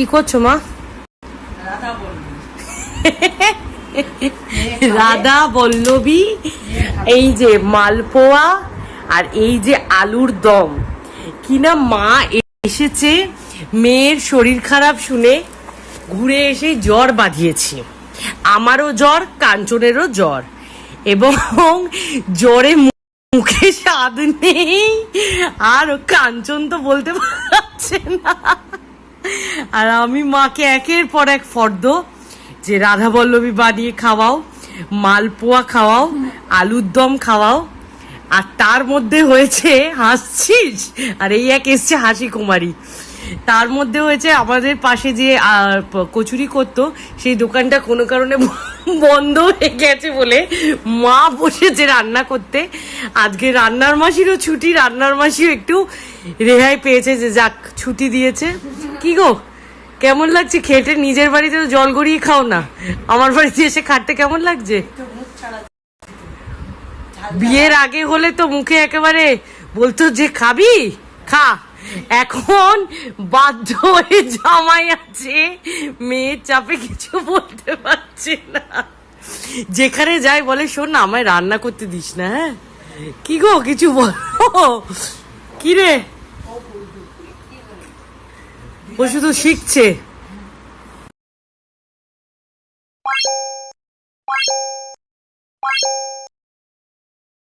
কি করছ, মা? রাধা বল্লভী, এই যে মালপোয়া আর এই যে আলুর দম। কিনা মা এসেছে, মেয়ের শরীর খারাপ শুনে ঘুরে এসে জ্বর বাঁধিয়েছি। আমারও জ্বর, কাঞ্চনেরও জ্বর। এবং জ্বরে মুখে স্বাদ নেই, আর কাঞ্চন তো বলতে পারছে না। আর আমি মাকে একের পর এক ফর্দ যে রাধা বল্লভী বানিয়ে খাওয়াও, মালপোয়া খাওয়াও, আলুর দম খাওয়াও, আর তার মধ্যে হয়েছে হাসছিস? আর এই এক এসছে হাসি কুমারী। তার মধ্যে হয়েছে আমাদের পাশে যে কচুরি করতো, সেই দোকানটা কোনো কারণে বন্ধ হয়ে গেছে বলে মা বসেছে রান্না করতে। আজকে রান্নার মাসিরও ছুটি, রান্নার মাসিও একটু রেহাই পেয়েছে যে যাক, ছুটি দিয়েছে। কি গো? কেমন লাগছে? খেটে নিজের বাড়িতে তো জল গড়িয়ে খাও না। আমার বাড়িতে এসে খাটতে কেমন লাগছে? বিয়ের আগে হলে তো মুখে একেবারে বলতো যে, খাবি? খা। এখন বাধ্য হয়ে জামাই আছে, মেয়ের চাপে কিছু বলতে পারছে না। যেখানে যাই বলে, শোন না, আমায় রান্না করতে দিস না হ্যাঁ? কি গো, কিছু বলো? কি রে? ও শুধু শিখছে Bye.